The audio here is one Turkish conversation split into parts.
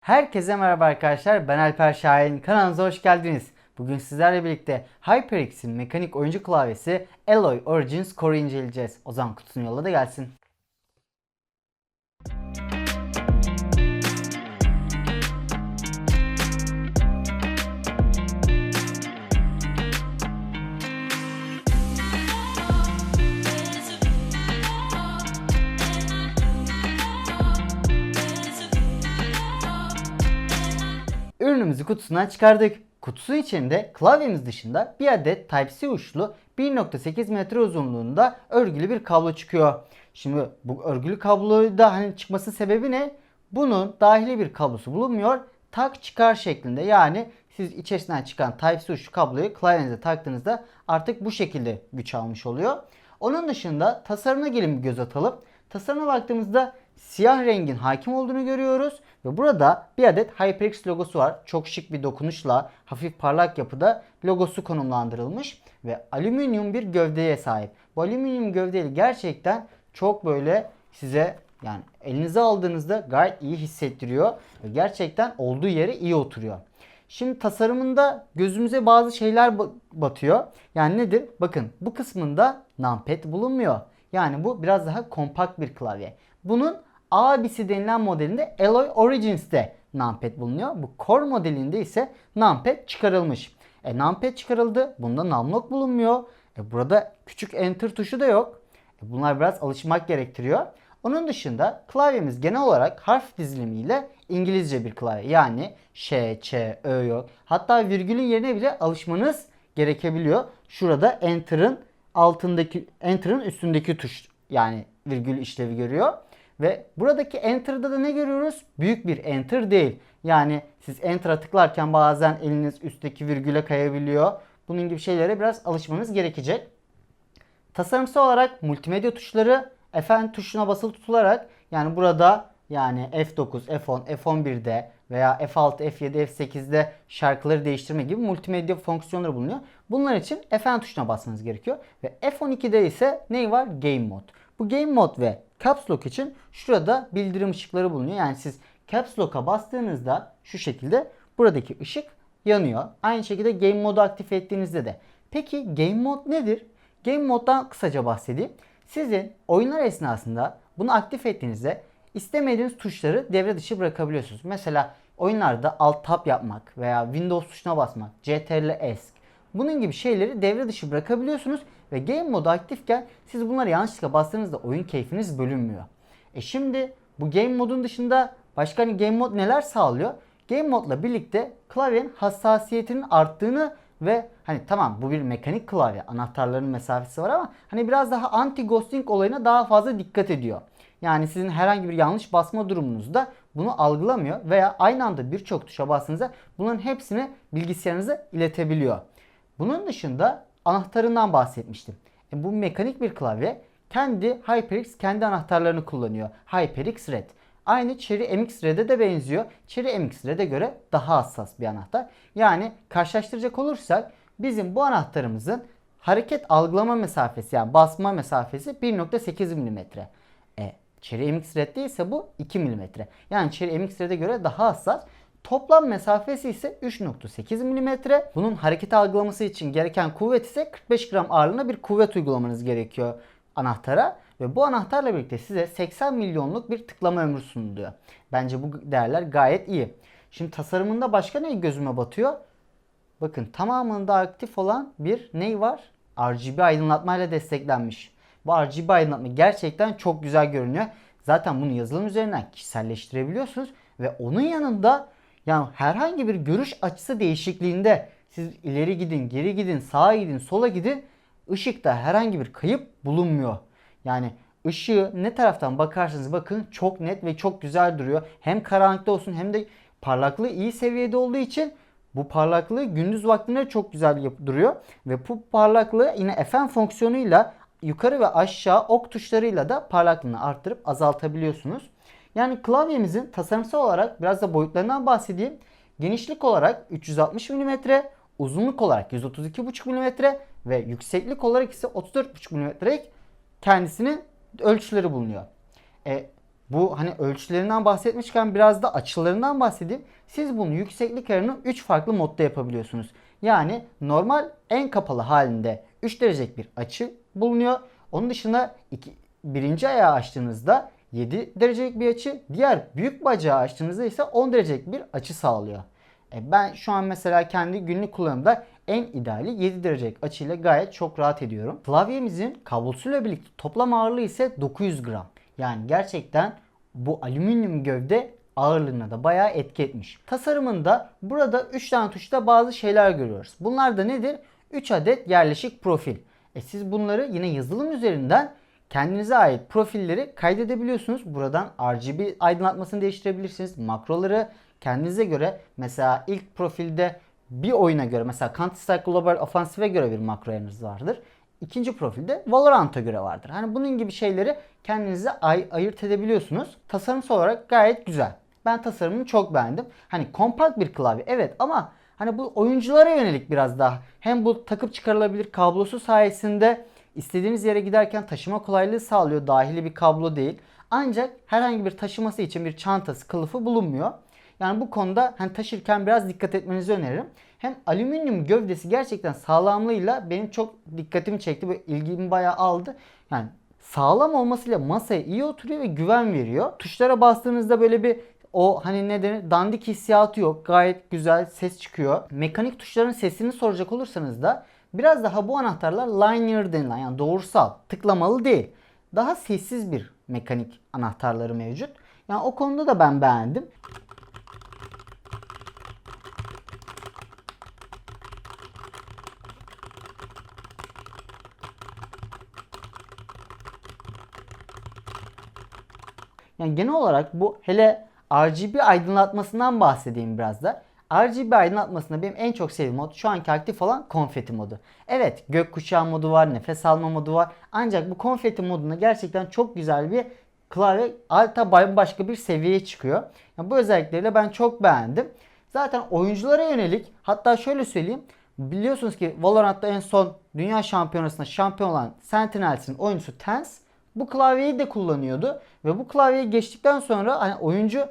Herkese merhaba arkadaşlar. Ben Alper Şahin. Kanalımıza hoş geldiniz. Bugün sizlerle birlikte HyperX'in mekanik oyuncu klavyesi Alloy Origins Core'u inceleyeceğiz. O zaman kutusunu yolla da gelsin. Ürünümüzü kutusundan çıkardık. Kutusu içinde klavyemiz dışında bir adet Type-C uçlu 1.8 metre uzunluğunda örgülü bir kablo çıkıyor. Şimdi bu örgülü kabloyu da hani çıkması sebebi ne? Bunun dahili bir kablosu bulunmuyor. Tak çıkar şeklinde yani siz içerisinden çıkan Type-C uçlu kabloyu klavyenize taktığınızda artık bu şekilde güç almış oluyor. Onun dışında tasarımına gelin bir göz atalım. Tasarıma baktığımızda siyah rengin hakim olduğunu görüyoruz ve burada bir adet HyperX logosu var. Çok şık bir dokunuşla hafif parlak yapıda logosu konumlandırılmış ve alüminyum bir gövdeye sahip. Bu alüminyum gövdeli gerçekten çok böyle size yani elinize aldığınızda gayet iyi hissettiriyor ve gerçekten olduğu yere iyi oturuyor. Şimdi tasarımında gözümüze bazı şeyler ba- batıyor. Yani nedir? Bakın bu kısmında numpad bulunmuyor. Yani bu biraz daha kompakt bir klavye. Bunun abisi denilen modelinde Alloy Origins'te numpad bulunuyor. Bu Core modelinde ise numpad çıkarılmış. E numpad çıkarıldı. Bunda numlock bulunmuyor. E burada küçük enter tuşu da yok. E bunlar biraz alışmak gerektiriyor. Onun dışında klavyemiz genel olarak harf dizilimiyle İngilizce bir klavye. Yani Ş, Ç, Ö yok. Hatta virgülün yerine bile alışmanız gerekebiliyor. Şurada Enter'ın altındaki Enter'ın üstündeki tuş yani virgül işlevi görüyor. Ve buradaki Enter'da da ne görüyoruz? Büyük bir Enter değil. Yani siz Enter'a tıklarken bazen eliniz üstteki virgüle kayabiliyor. Bunun gibi şeylere biraz alışmanız gerekecek. Tasarımsal olarak multimedya tuşları Fn tuşuna basılı tutularak yani burada yani F9, F10, F11'de veya F6, F7, F8'de şarkıları değiştirme gibi multimedya fonksiyonları bulunuyor. Bunlar için Fn tuşuna basmanız gerekiyor. Ve F12'de ise ne var? Game Mode. Bu Game Mode ve Caps Lock için şurada bildirim ışıkları bulunuyor. Yani siz Caps Lock'a bastığınızda şu şekilde buradaki ışık yanıyor. Aynı şekilde Game Mode'u aktif ettiğinizde de. Peki Game Mode nedir? Game Mode'dan kısaca bahsedeyim. Sizin oyunlar esnasında bunu aktif ettiğinizde istemediğiniz tuşları devre dışı bırakabiliyorsunuz. Mesela oyunlarda Alt Tab yapmak veya Windows tuşuna basmak, CTRL ESC bunun gibi şeyleri devre dışı bırakabiliyorsunuz ve Game Mode aktifken siz bunları yanlışlıkla bastığınızda oyun keyfiniz bölünmüyor. E şimdi bu Game Mode'un dışında başka hani Game Mode neler sağlıyor? Game Mode'la birlikte klavyenin hassasiyetinin arttığını ve hani tamam bu bir mekanik klavye anahtarların mesafesi var ama hani biraz daha anti ghosting olayına daha fazla dikkat ediyor. Yani sizin herhangi bir yanlış basma durumunuzda bunu algılamıyor veya aynı anda birçok tuşa bastığınızda bunların hepsini bilgisayarınıza iletebiliyor. Bunun dışında anahtarından bahsetmiştim. E bu mekanik bir klavye. Kendi HyperX kendi anahtarlarını kullanıyor. HyperX Red. Aynı Cherry MX Red'e de benziyor. Cherry MX Red'e göre daha hassas bir anahtar. Yani karşılaştıracak olursak bizim bu anahtarımızın hareket algılama mesafesi yani basma mesafesi 1.8 mm. E, Cherry MX Red'de ise bu 2 mm. Yani Cherry MX Red'e göre daha hassas. Toplam mesafesi ise 3.8 mm. Bunun hareket algılaması için gereken kuvvet ise 45 gram ağırlığında bir kuvvet uygulamanız gerekiyor anahtara. Ve bu anahtarla birlikte size 80 milyonluk bir tıklama ömrü sunuluyor. Bence bu değerler gayet iyi. Şimdi tasarımında başka ne gözüme batıyor? Bakın tamamında aktif olan bir ney var? RGB aydınlatmayla desteklenmiş. Bu RGB aydınlatma gerçekten çok güzel görünüyor. Zaten bunu yazılım üzerinden kişiselleştirebiliyorsunuz ve onun yanında yani herhangi bir görüş açısı değişikliğinde siz ileri gidin, geri gidin, sağa gidin, sola gidin ışıkta herhangi bir kayıp bulunmuyor. Yani ışığı ne taraftan bakarsanız bakın çok net ve çok güzel duruyor. Hem karanlıkta olsun hem de parlaklığı iyi seviyede olduğu için bu parlaklığı gündüz vaktinde çok güzel duruyor. Ve bu parlaklığı yine FM fonksiyonuyla yukarı ve aşağı ok tuşlarıyla da parlaklığını arttırıp azaltabiliyorsunuz. Yani klavyemizin tasarımsal olarak biraz da boyutlarından bahsedeyim. Genişlik olarak 360 mm, uzunluk olarak 132,5 mm ve yükseklik olarak ise 34,5 mm'lik kendisinin ölçüleri bulunuyor. E, Bu hani ölçülerinden bahsetmişken biraz da açılarından bahsedeyim. Siz bunu yükseklik ayarını 3 farklı modda yapabiliyorsunuz. Yani normal en kapalı halinde 3 derecelik bir açı bulunuyor. Onun dışında iki, birinci ayağı açtığınızda 7 derecelik bir açı, diğer büyük bacağı açtığınızda ise 10 derecelik bir açı sağlıyor. E ben şu an mesela kendi günlük kullanımda en ideali 7 derecelik açıyla gayet çok rahat ediyorum. Klavyemizin kablosuyla birlikte toplam ağırlığı ise 900 gram. Yani gerçekten bu alüminyum gövde ağırlığına da bayağı etki etmiş. Tasarımında burada 3 tane tuşta bazı şeyler görüyoruz. Bunlar da nedir? 3 adet yerleşik profil. E siz bunları yine yazılım üzerinden kendinize ait profilleri kaydedebiliyorsunuz. Buradan RGB aydınlatmasını değiştirebilirsiniz. Makroları kendinize göre mesela ilk profilde bir oyuna göre mesela Counter Strike Global Offensive'e göre bir makro ayarınız vardır. İkinci profilde Valorant'a göre vardır. Hani bunun gibi şeyleri kendinize ay- ayırt edebiliyorsunuz. Tasarımsal olarak gayet güzel. Ben tasarımını çok beğendim. Hani kompakt bir klavye evet ama hani bu oyunculara yönelik biraz daha. Hem bu takıp çıkarılabilir kablosu sayesinde istediğimiz yere giderken taşıma kolaylığı sağlıyor. Dahili bir kablo değil. Ancak herhangi bir taşıması için bir çantası, kılıfı bulunmuyor. Yani bu konuda hani taşırken biraz dikkat etmenizi öneririm. Hem alüminyum gövdesi gerçekten sağlamlığıyla benim çok dikkatimi çekti ve ilgimi bayağı aldı. Yani sağlam olmasıyla masaya iyi oturuyor ve güven veriyor. Tuşlara bastığınızda böyle bir o hani ne denir dandik hissiyatı yok. Gayet güzel ses çıkıyor. Mekanik tuşların sesini soracak olursanız da biraz daha bu anahtarlar linear denilen yani doğrusal tıklamalı değil. Daha sessiz bir mekanik anahtarları mevcut. Yani o konuda da ben beğendim. Yani genel olarak bu hele RGB aydınlatmasından bahsedeyim biraz da. RGB aydınlatmasında benim en çok sevdiğim mod şu anki aktif olan konfeti modu. Evet gökkuşağı modu var, nefes alma modu var. Ancak bu konfeti modunda gerçekten çok güzel bir klavye alta başka bir seviyeye çıkıyor. Yani bu özellikleriyle ben çok beğendim. Zaten oyunculara yönelik hatta şöyle söyleyeyim. Biliyorsunuz ki Valorant'ta en son dünya şampiyonasında şampiyon olan Sentinels'in oyuncusu Tens bu klavyeyi de kullanıyordu. Ve bu klavyeyi geçtikten sonra hani oyuncu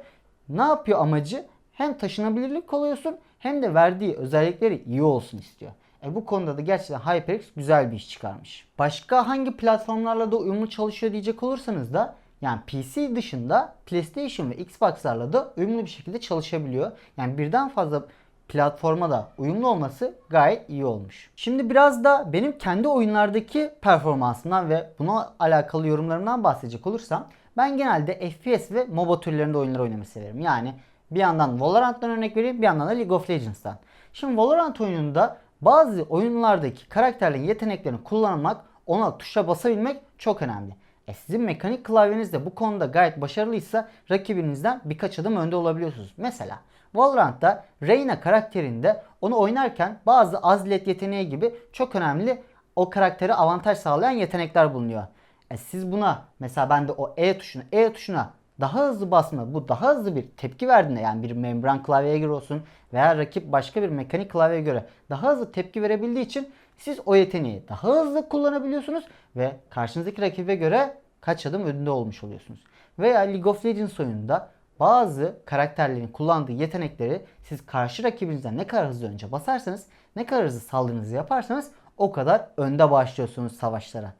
ne yapıyor amacı? Hem taşınabilirlik kolay olsun hem de verdiği özellikleri iyi olsun istiyor. E bu konuda da gerçekten HyperX güzel bir iş çıkarmış. Başka hangi platformlarla da uyumlu çalışıyor diyecek olursanız da yani PC dışında PlayStation ve Xbox'larla da uyumlu bir şekilde çalışabiliyor. Yani birden fazla platforma da uyumlu olması gayet iyi olmuş. Şimdi biraz da benim kendi oyunlardaki performansımdan ve buna alakalı yorumlarımdan bahsedecek olursam ben genelde FPS ve MOBA türlerinde oyunlar oynamayı severim. Yani bir yandan Valorant'tan örnek vereyim bir yandan da League of Legends'tan. Şimdi Valorant oyununda bazı oyunlardaki karakterlerin yeteneklerini kullanmak, ona tuşa basabilmek çok önemli. E sizin mekanik klavyeniz de bu konuda gayet başarılıysa rakibinizden birkaç adım önde olabiliyorsunuz. Mesela Valorant'ta Reyna karakterinde onu oynarken bazı azlet yeteneği gibi çok önemli o karaktere avantaj sağlayan yetenekler bulunuyor. E siz buna mesela ben de o E tuşuna E tuşuna daha hızlı basma bu daha hızlı bir tepki verdiğinde yani bir membran klavyeye göre olsun veya rakip başka bir mekanik klavyeye göre daha hızlı tepki verebildiği için siz o yeteneği daha hızlı kullanabiliyorsunuz ve karşınızdaki rakibe göre kaç adım önünde olmuş oluyorsunuz. Veya League of Legends oyununda bazı karakterlerin kullandığı yetenekleri siz karşı rakibinizden ne kadar hızlı önce basarsanız, ne kadar hızlı saldırınızı yaparsanız o kadar önde başlıyorsunuz savaşlara.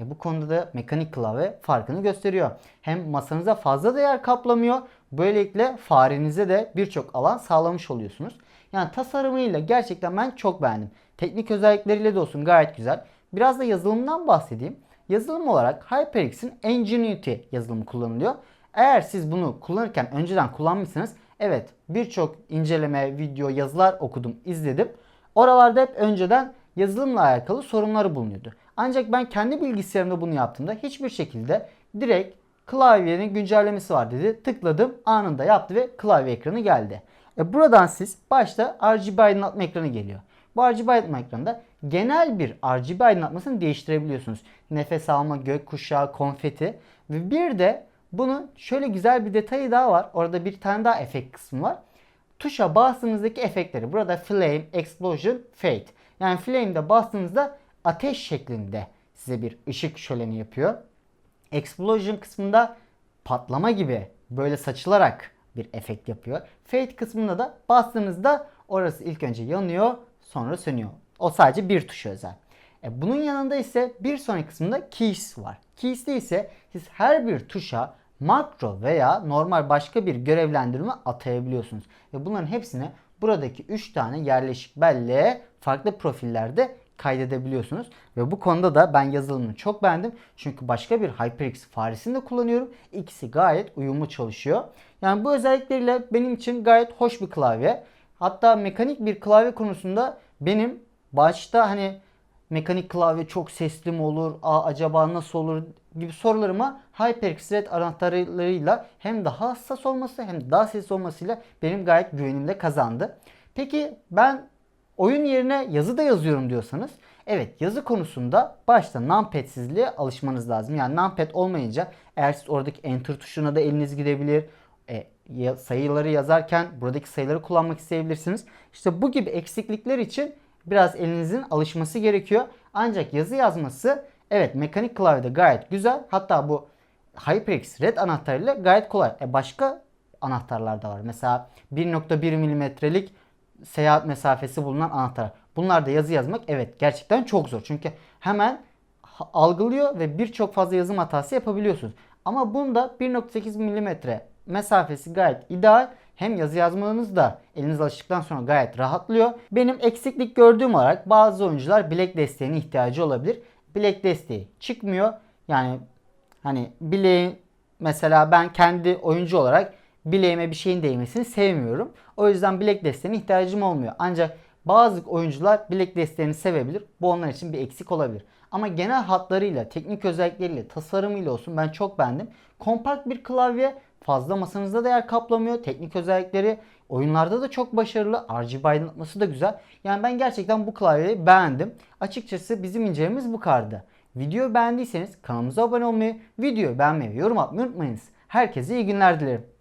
E bu konuda da mekanik klavye farkını gösteriyor. Hem masanıza fazla değer kaplamıyor. Böylelikle farenize de birçok alan sağlamış oluyorsunuz. Yani tasarımıyla gerçekten ben çok beğendim. Teknik özellikleriyle de olsun gayet güzel. Biraz da yazılımdan bahsedeyim. Yazılım olarak HyperX'in Ingenuity yazılımı kullanılıyor. Eğer siz bunu kullanırken önceden kullanmışsınız evet birçok inceleme, video, yazılar okudum, izledim. Oralarda hep önceden yazılımla alakalı sorunları bulunuyordu. Ancak ben kendi bilgisayarımda bunu yaptığımda hiçbir şekilde direkt klavyenin güncellemesi var dedi. Tıkladım anında yaptı ve klavye ekranı geldi. E buradan siz başta RGB aydınlatma ekranı geliyor. Bu RGB aydınlatma ekranında genel bir RGB aydınlatmasını değiştirebiliyorsunuz. Nefes alma, gökkuşağı, konfeti ve bir de bunun şöyle güzel bir detayı daha var. Orada bir tane daha efekt kısmı var. Tuşa bastığınızdaki efektleri. Burada flame, explosion, fade. Yani flame'de bastığınızda ateş şeklinde size bir ışık şöleni yapıyor. Explosion kısmında patlama gibi böyle saçılarak bir efekt yapıyor. Fade kısmında da bastığınızda orası ilk önce yanıyor sonra sönüyor. O sadece bir tuşa özel. E bunun yanında ise bir sonraki kısmında keys var. Keys'te ise siz her bir tuşa makro veya normal başka bir görevlendirme atayabiliyorsunuz. Ve bunların hepsini buradaki 3 tane yerleşik belleğe farklı profillerde kaydedebiliyorsunuz. Ve bu konuda da ben yazılımını çok beğendim. Çünkü başka bir HyperX faresini de kullanıyorum. İkisi gayet uyumlu çalışıyor. Yani bu özellikleriyle benim için gayet hoş bir klavye. Hatta mekanik bir klavye konusunda benim başta hani mekanik klavye çok sesli mi olur, Aa, acaba nasıl olur gibi sorularıma HyperX Red anahtarlarıyla hem daha hassas olması hem daha sesli olmasıyla benim gayet güvenimde kazandı. Peki ben oyun yerine yazı da yazıyorum diyorsanız evet yazı konusunda başta numpadsizliğe alışmanız lazım. Yani numpad olmayınca eğer siz oradaki enter tuşuna da eliniz gidebilir. E, sayıları yazarken buradaki sayıları kullanmak isteyebilirsiniz. İşte bu gibi eksiklikler için biraz elinizin alışması gerekiyor. Ancak yazı yazması evet mekanik klavyede gayet güzel. Hatta bu HyperX Red anahtarıyla gayet kolay. E başka anahtarlar da var. Mesela 1.1 milimetrelik seyahat mesafesi bulunan anahtar. Bunlar da yazı yazmak evet gerçekten çok zor. Çünkü hemen algılıyor ve birçok fazla yazım hatası yapabiliyorsunuz. Ama bunda 1.8 milimetre mesafesi gayet ideal. Hem yazı yazmanız da eliniz alıştıktan sonra gayet rahatlıyor. Benim eksiklik gördüğüm olarak bazı oyuncular bilek desteğine ihtiyacı olabilir. Bilek desteği çıkmıyor. Yani hani bileğin mesela ben kendi oyuncu olarak bileğime bir şeyin değmesini sevmiyorum. O yüzden bilek desteğine ihtiyacım olmuyor. Ancak bazı oyuncular bilek desteğini sevebilir. Bu onlar için bir eksik olabilir. Ama genel hatlarıyla, teknik özellikleriyle, tasarımıyla olsun ben çok beğendim. Kompakt bir klavye, fazla masanızda da yer kaplamıyor. Teknik özellikleri oyunlarda da çok başarılı. RGB aydınlatması da güzel. Yani ben gerçekten bu klavyeyi beğendim. Açıkçası bizim incelememiz bu kadardı. Videoyu beğendiyseniz kanalımıza abone olmayı, videoyu beğenmeyi yorum atmayı unutmayınız. Herkese iyi günler dilerim.